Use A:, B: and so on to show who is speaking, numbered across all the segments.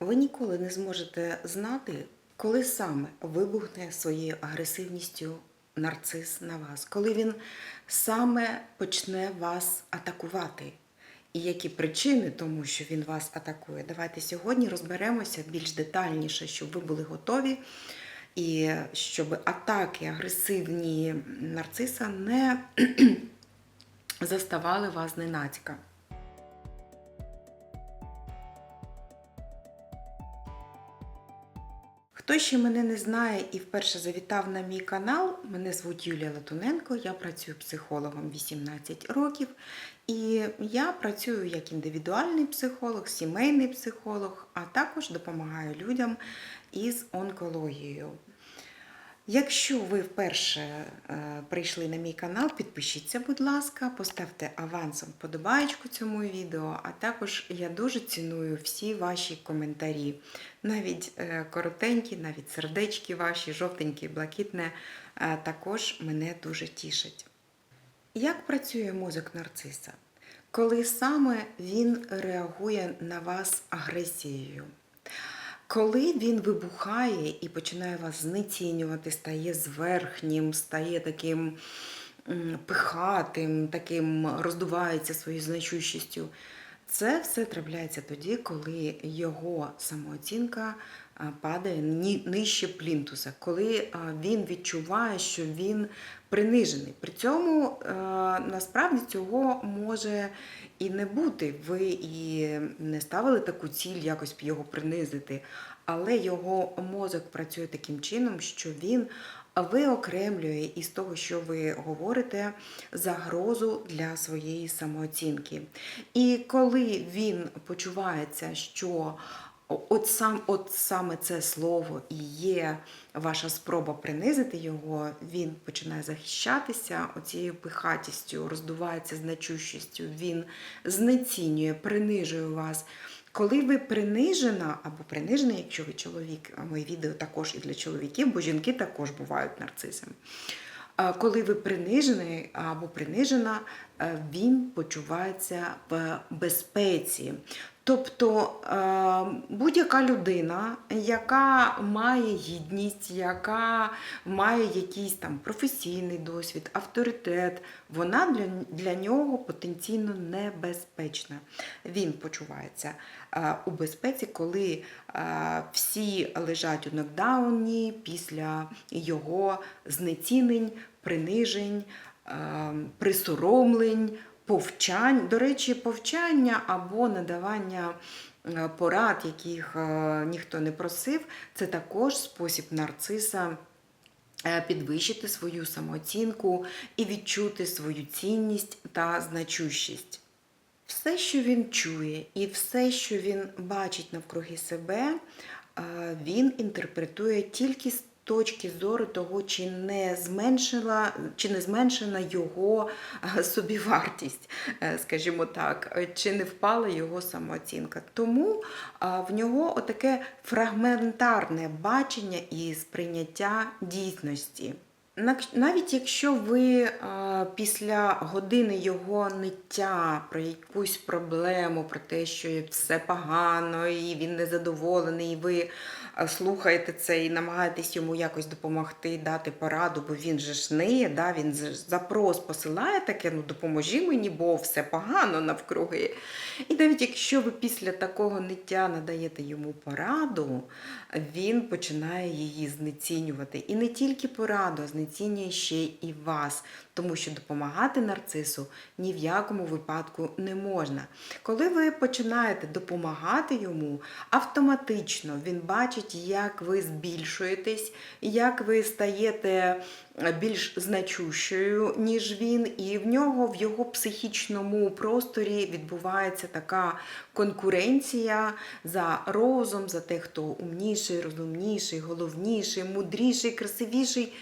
A: Ви ніколи не зможете знати, коли саме вибухне своєю агресивністю нарцис на вас, коли він саме почне вас атакувати. І які причини тому, що він вас атакує. Давайте сьогодні розберемося більш детальніше, щоб ви були готові, і щоб атаки агресивні нарциса не заставали вас ненацька. Хто ще мене не знає і вперше завітав на мій канал, мене звуть Юлія Латуненко, я працюю психологом 18 років. І я працюю як індивідуальний психолог, сімейний психолог, а також допомагаю людям із онкологією. Якщо ви вперше е, прийшли на мій канал, підпишіться, будь ласка, поставте авансом вподобаєчку цьому відео, а також я дуже ціную всі ваші коментарі. Навіть е, коротенькі, навіть сердечки ваші, жовтенькі, блакитне, е, також мене дуже тішить. Як працює мозок нарциса? Коли саме він реагує на вас агресією? Коли він вибухає і починає вас знецінювати, стає зверхнім, стає таким пихатим, таким роздувається своєю значущістю, це все трапляється тоді, коли його самооцінка падає нижче плінтуса, коли він відчуває, що він принижений. При цьому насправді цього може і не бути. Ви і не ставили таку ціль якось його принизити, але його мозок працює таким чином, що він виокремлює із того, що ви говорите, загрозу для своєї самооцінки. І коли він почувається, що От сам, от саме це слово і є ваша спроба принизити його, він починає захищатися оцією пихатістю, роздувається значущістю, він знецінює, принижує вас. Коли ви принижена або принижений, якщо ви чоловік, а моє відео також і для чоловіків, бо жінки також бувають нарцисами. Коли ви принижений або принижена, е, він почувається в безпеці. Тобто е, будь-яка людина, яка має гідність, яка має якийсь там професійний досвід, авторитет, вона для, для нього потенційно небезпечна. Він почувається е, у безпеці, коли е, всі лежать у нокдауні після його знецінень, принижень, присоромлень повчань. До речі, повчання або надавання е, порад, яких е, ніхто не просив, це також спосіб нарциса. е, Підвищити свою самооцінку і відчути свою цінність та значущість. Все, що він чує, і все, що він бачить навкруги себе, він інтерпретує тільки з точки зору того, чи не зменшила, чи не зменшена його е, собівартість, е, скажімо так, е, чи не впала його самооцінка. Тому в нього отаке фрагментарне бачення і сприйняття дійсності. Навіть якщо ви після години його ниття про якусь проблему, про те, що все погано, і він незадоволений, і ви слухаєте це і намагаєтесь йому якось допомогти, дати пораду, бо він же ж не, да, він запрос посилає таке, ну допоможи мені, бо все погано навкруги. І навіть якщо ви після такого ниття надаєте йому пораду, він починає її знецінювати. І не тільки пораду, а знецінює ще і вас, тому що допомагати нарцису ні в якому випадку не можна. Коли ви починаєте допомагати йому, автоматично він бачить, як ви збільшуєтесь, як ви стаєте більш значущою, ніж він, і в нього в його психічному просторі відбувається така конкуренція за розум, за те, хто умніший, розумніший, головніший, мудріший, красивіший.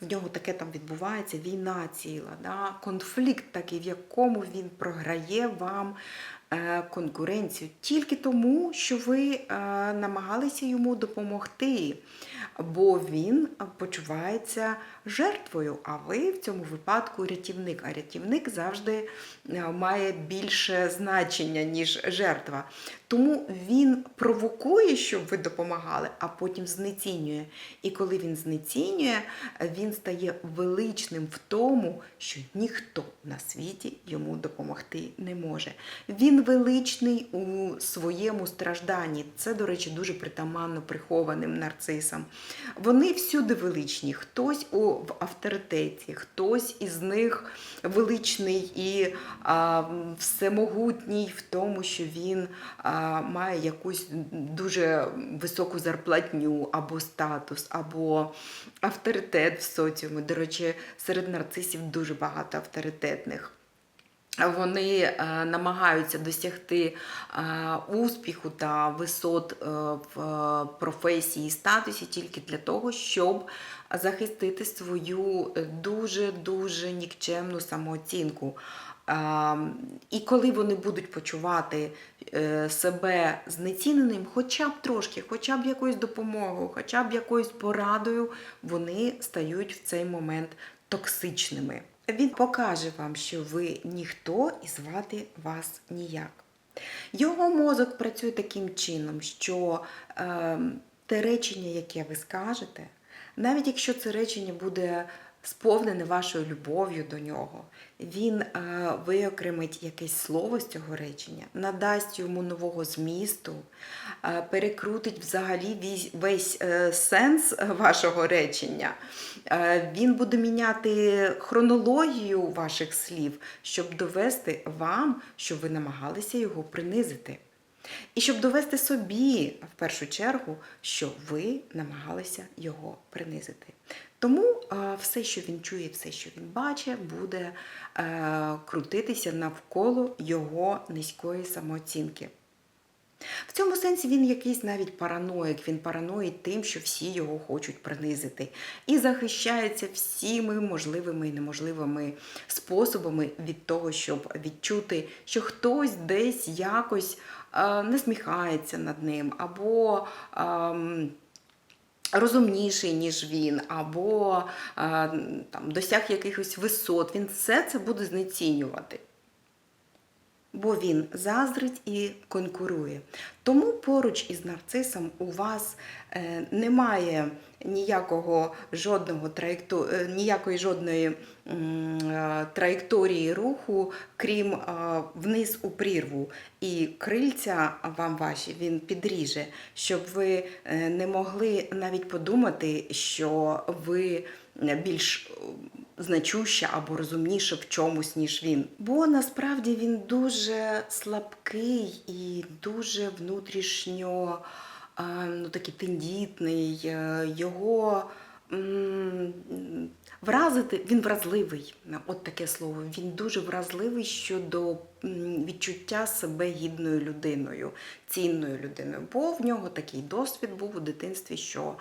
A: В нього таке там відбувається війна ціла, да? конфлікт такий, в якому він програє вам е, конкуренцію тільки тому, що ви е, намагалися йому допомогти, бо він почувається жертвою, а ви в цьому випадку рятівник. А рятівник завжди е, має більше значення, ніж жертва. Тому він провокує, щоб ви допомагали, а потім знецінює. І коли він знецінює, він стає величним в тому, що ніхто на світі йому допомогти не може. Він величний у своєму стражданні. Це, до речі, дуже притаманно прихованим нарцисам. Вони всюди величні, хтось у, в авторитеті, хтось із них величний і а, всемогутній в тому, що він а, має якусь дуже високу зарплатню або статус, або авторитет в соціумі. До речі, серед нарцисів дуже багато авторитетних. Вони е, намагаються досягти е, успіху та висот е, в професії і статусі тільки для того, щоб захистити свою дуже дуже нікчемну самооцінку. І коли вони будуть почувати е, себе знеціненим, хоча б трошки, хоча б якоюсь допомогою, хоча б якоюсь порадою, вони стають в цей момент токсичними. Він покаже вам, що ви ніхто і звати вас ніяк. Його мозок працює таким чином, що е, те речення, яке ви скажете, навіть якщо це речення буде сповнене вашою любов'ю до нього, він е, виокремить якесь слово з цього речення, надасть йому нового змісту, е, перекрутить взагалі весь, е, сенс вашого речення. Він буде міняти хронологію ваших слів, щоб довести вам, що ви намагалися його принизити. І щоб довести собі, в першу чергу, що ви намагалися його принизити. Тому все, що він чує, все, що він бачить, буде е, крутитися навколо його низької самооцінки. В цьому сенсі він якийсь навіть параноїк. Він параноїть тим, що всі його хочуть принизити. І захищається всіми можливими і неможливими способами від того, щоб відчути, що хтось десь якось насміхається над ним, або е, розумніший, ніж він, або е, там, досяг якихось висот. Він все це буде знецінювати бо він заздрить і конкурує. Тому поруч із нарцисом у вас е, немає ніякого жодного траєкту, е, ніякої жодної е, траєкторії руху, крім е, вниз у прірву. І крильця вам ваші він підріже, щоб ви е, не могли навіть подумати, що ви більш значуща або розумніша в чомусь, ніж він. Бо насправді він дуже слабкий і дуже внутрішньо е, ну, такий тендітний. Е, Його вразити, він вразливий. От таке слово. Він дуже вразливий щодо відчуття себе гідною людиною, цінною людиною. Бо в нього такий досвід був у дитинстві, що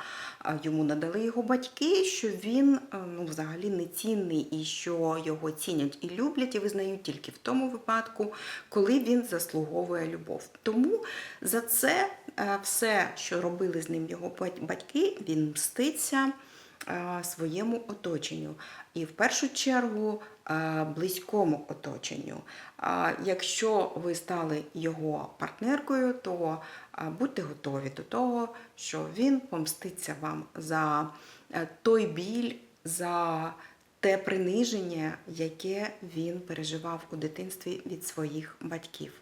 A: йому надали його батьки, що він е, ну, взагалі не цінний і що його цінять і люблять, і визнають тільки в тому випадку, коли він заслуговує любов. Тому за це е, все, що робили з ним його батьки, він мститься своєму оточенню. І в першу чергу е, близькому оточенню. Якщо ви стали його партнеркою, то е, будьте готові до того, що він помститься вам за е, той біль, за те приниження, яке він переживав у дитинстві від своїх батьків.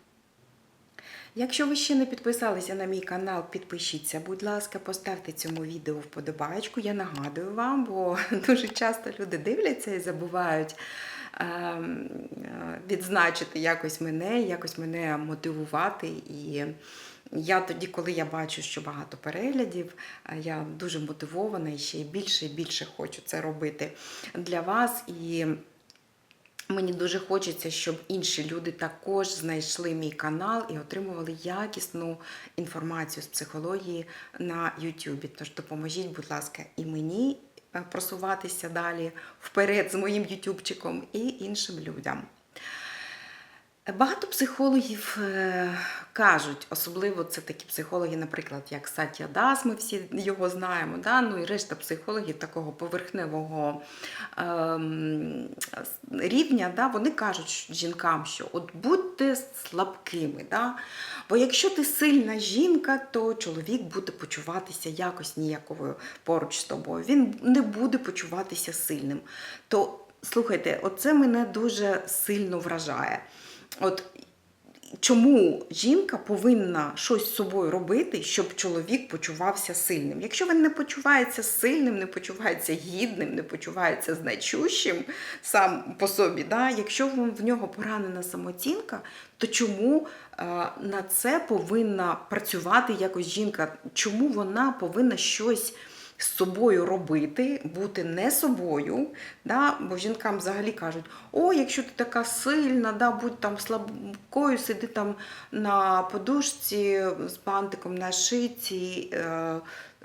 A: Якщо ви ще не підписалися на мій канал, підпишіться, будь ласка, поставте цьому відео вподобайку. Я нагадую вам, бо дуже часто люди дивляться і забувають ем, е, відзначити якось мене, якось мене мотивувати. І я тоді, коли я бачу, що багато переглядів, е, я дуже мотивована і ще більше і більше хочу це робити для вас. І Мені дуже хочеться, щоб інші люди також знайшли мій канал і отримували якісну інформацію з психології на YouTube. Тож допоможіть, будь ласка, і мені е, просуватися далі вперед з моїм ютубчиком і іншим людям. Багато психологів е, кажуть, особливо це такі психологи, наприклад, як Сатя Дас, ми всі його знаємо, да? ну і решта психологів такого поверхневого ем, рівня, да? вони кажуть жінкам, що от будьте слабкими. Да? Бо якщо ти сильна жінка, то чоловік буде почуватися якось ніяковою поруч з тобою. Він не буде почуватися сильним. То слухайте, оце мене дуже сильно вражає. От чому жінка повинна щось з собою робити, щоб чоловік почувався сильним? Якщо він не почувається сильним, не почувається гідним, не почувається значущим сам по собі, да? якщо в нього поранена самооцінка, то чому е, на це повинна працювати якось жінка? Чому вона повинна щось з собою робити, бути не собою, да? бо жінкам взагалі кажуть, о, якщо ти така сильна, да, будь там слабкою, сиди там на подушці з бантиком на шиці, е,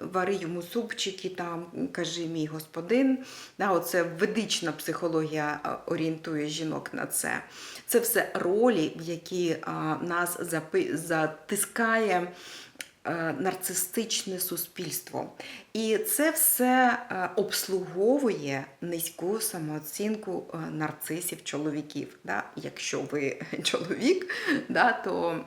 A: вари йому супчики, там, кажи мій господин. Да, оце ведична психологія е, орієнтує жінок на це. Це все ролі, в які е, нас затискає нарцистичне суспільство. І це все е, обслуговує низьку самооцінку е, нарцисів чоловіків. Якщо ви чоловік, то е,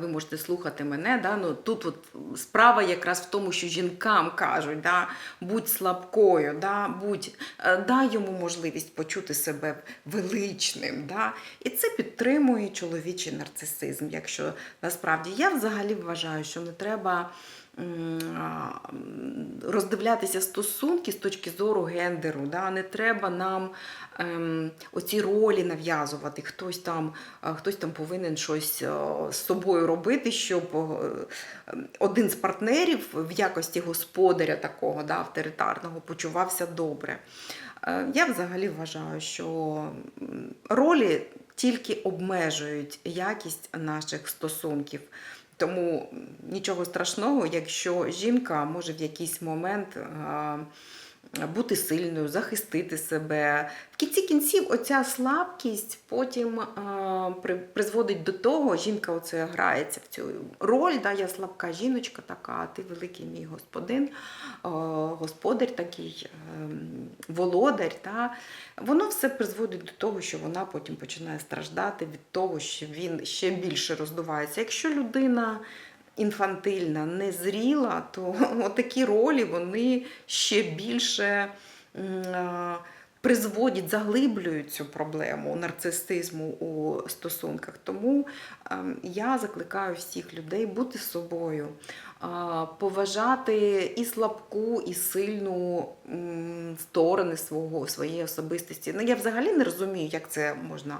A: ви можете слухати мене. Да? Ну, тут от справа якраз в тому, що жінкам кажуть, да? будь слабкою, да? будь, е, дай йому можливість почути себе величним. Да? І це підтримує чоловічий нарцисизм. Якщо насправді я взагалі вважаю, що не треба. Роздивлятися стосунки з точки зору гендеру, да? не треба нам ем, оці ролі нав'язувати. Хтось там, хтось там повинен щось з собою робити, щоб ем, один з партнерів в якості господаря такого да, авторитарного почувався добре. Е, Я взагалі вважаю, що ролі тільки обмежують якість наших стосунків. Тому нічого страшного, якщо жінка може в якийсь момент бути сильною, захистити себе. В кінці кінців оця слабкість потім а, при- призводить до того, жінка оце грається в цю роль, да, я слабка жіночка така, а ти великий мій господин, а, господар такий, ем, володар. Да. Воно все призводить до того, що вона потім починає страждати від того, що він ще більше роздувається. Якщо людина інфантильна, незріла, то такі ролі вони ще більше призводять, заглиблюють цю проблему нарцисизму у стосунках. Тому ем, я закликаю всіх людей бути собою, поважати і слабку, і сильну сторони свого, своєї особистості. Ну, я взагалі не розумію, як це можна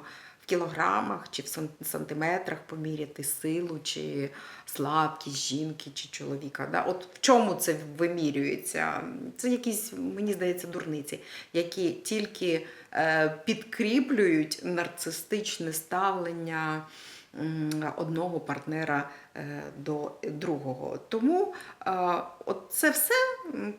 A: кілограмах чи в сантиметрах поміряти силу чи слабкість жінки чи чоловіка. Да? От в чому це вимірюється? Це якісь, мені здається, дурниці, які тільки е, підкріплюють нарцистичне ставлення одного партнера е, до другого. Тому е, це все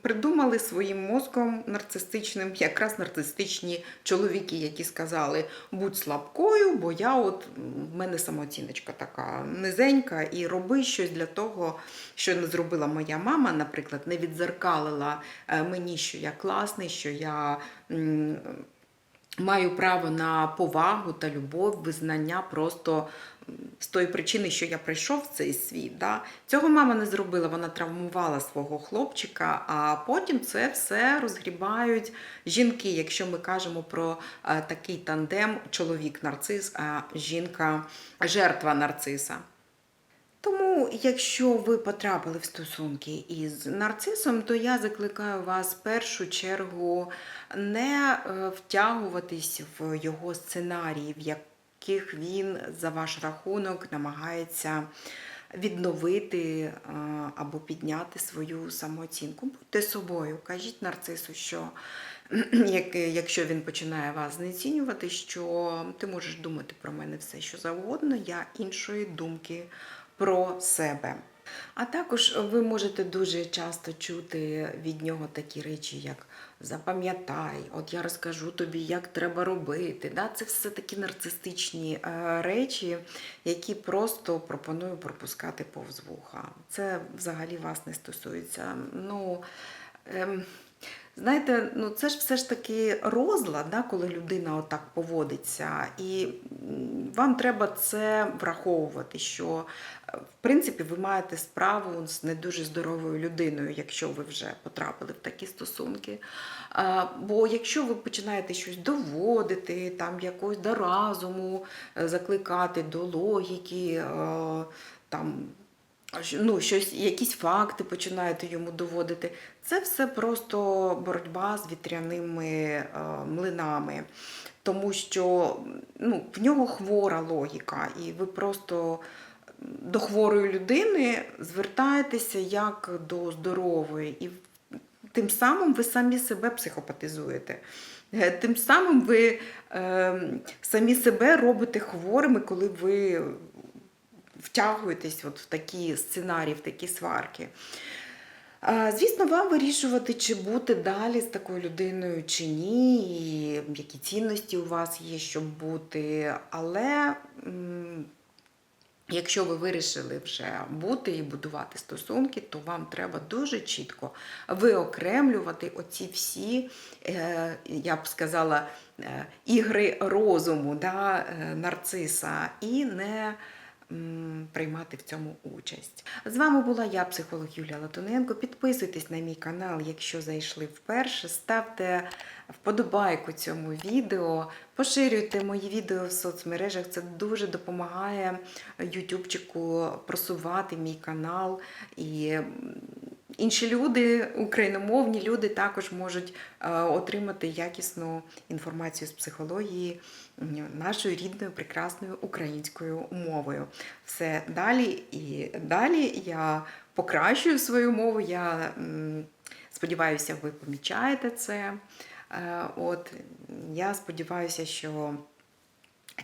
A: придумали своїм мозком нарцистичним, якраз нарцистичні чоловіки, які сказали: будь слабкою, бо я от в мене самооціночка така низенька, і роби щось для того, що не зробила моя мама, наприклад, не відзеркалила е, мені, що я класний, що я. Маю право на повагу та любов, визнання просто з тої причини, що я прийшов в цей світ. Да? Цього мама не зробила, вона травмувала свого хлопчика, а потім це все розгрібають жінки, якщо ми кажемо про е, такий тандем чоловік-нарцис, а жінка жертва нарциса. Тому, якщо ви потрапили в стосунки із нарцисом, то я закликаю вас в першу чергу не е, втягуватись в його сценарії, в яких він за ваш рахунок намагається відновити е, або підняти свою самооцінку. Будьте собою, кажіть нарцису, що якщо він починає вас знецінювати, що ти можеш думати про мене все, що завгодно, я іншої думки про себе. А також ви можете дуже часто чути від нього такі речі, як запам'ятай, от я розкажу тобі, як треба робити. Да? Це все такі нарцистичні е, речі, які просто пропоную пропускати повз вуха. Це взагалі вас не стосується. Ну, ем, Знаєте, ну це ж все ж таки розлад, да, коли людина отак поводиться, і вам треба це враховувати, що е, в принципі ви маєте справу з не дуже здоровою людиною, якщо ви вже потрапили в такі стосунки. Бо якщо ви починаєте щось доводити, там якось до разуму е, закликати до логіки, е, там ну, щось, якісь факти починаєте йому доводити. Це все просто боротьба з вітряними млинами, тому що ну, в нього хвора логіка, і ви просто до хворої людини звертаєтеся як до здорової, і тим самим ви самі себе психопатизуєте. Е, Тим самим ви е, самі себе робите хворими, коли ви втягуєтесь от в такі сценарії, в такі сварки. Звісно, вам вирішувати, чи бути далі з такою людиною, чи ні, і які цінності у вас є, щоб бути. Але якщо ви вирішили вже бути і будувати стосунки, то вам треба дуже чітко виокремлювати оці всі, е, я б сказала, е, ігри розуму да, е, нарциса і не приймати в цьому участь. З вами була я, психолог Юлія Латуненко. Підписуйтесь на мій канал, якщо зайшли вперше. Ставте вподобайку цьому відео, поширюйте мої відео в соцмережах. Це дуже допомагає Ютубчику просувати мій канал. І інші люди, україномовні люди, також можуть е, отримати якісну інформацію з психології нашою рідною прекрасною українською мовою. Все далі і далі я покращую свою мову. Я сподіваюся, ви помічаєте це. Е, От я сподіваюся, що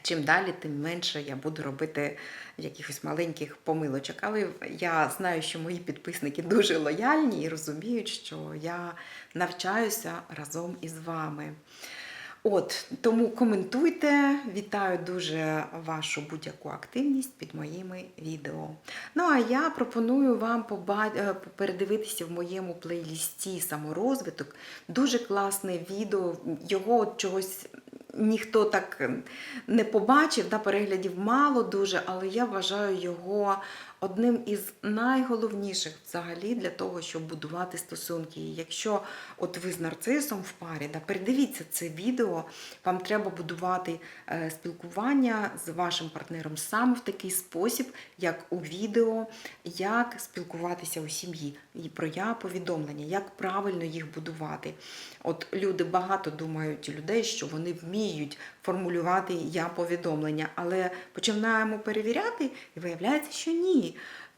A: чим далі, тим менше я буду робити якихось маленьких помилочок. Але я знаю, що мої підписники дуже лояльні і розуміють, що я навчаюся разом із вами. От, тому коментуйте, вітаю дуже вашу будь-яку активність під моїми відео. Ну а я пропоную вам е, передивитися в моєму плейлісті саморозвиток. Дуже класне відео. Його чогось ніхто так е, не побачив, да, переглядів мало дуже, але я вважаю його одним із найголовніших взагалі для того, щоб будувати стосунки. І якщо от ви з нарцисом в парі, да, передивіться це відео, вам треба будувати е, спілкування з вашим партнером саме в такий спосіб, як у відео, як спілкуватися у сім'ї, і про я повідомлення, як правильно їх будувати. От люди багато думають людей, що вони вміють формулювати я повідомлення, але починаємо перевіряти, і виявляється, що ні.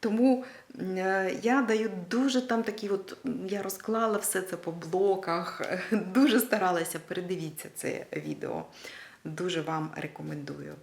A: Тому е, я даю дуже там такі, от я розклала все це по блоках, дуже старалася. Передивіться це відео. Дуже вам рекомендую.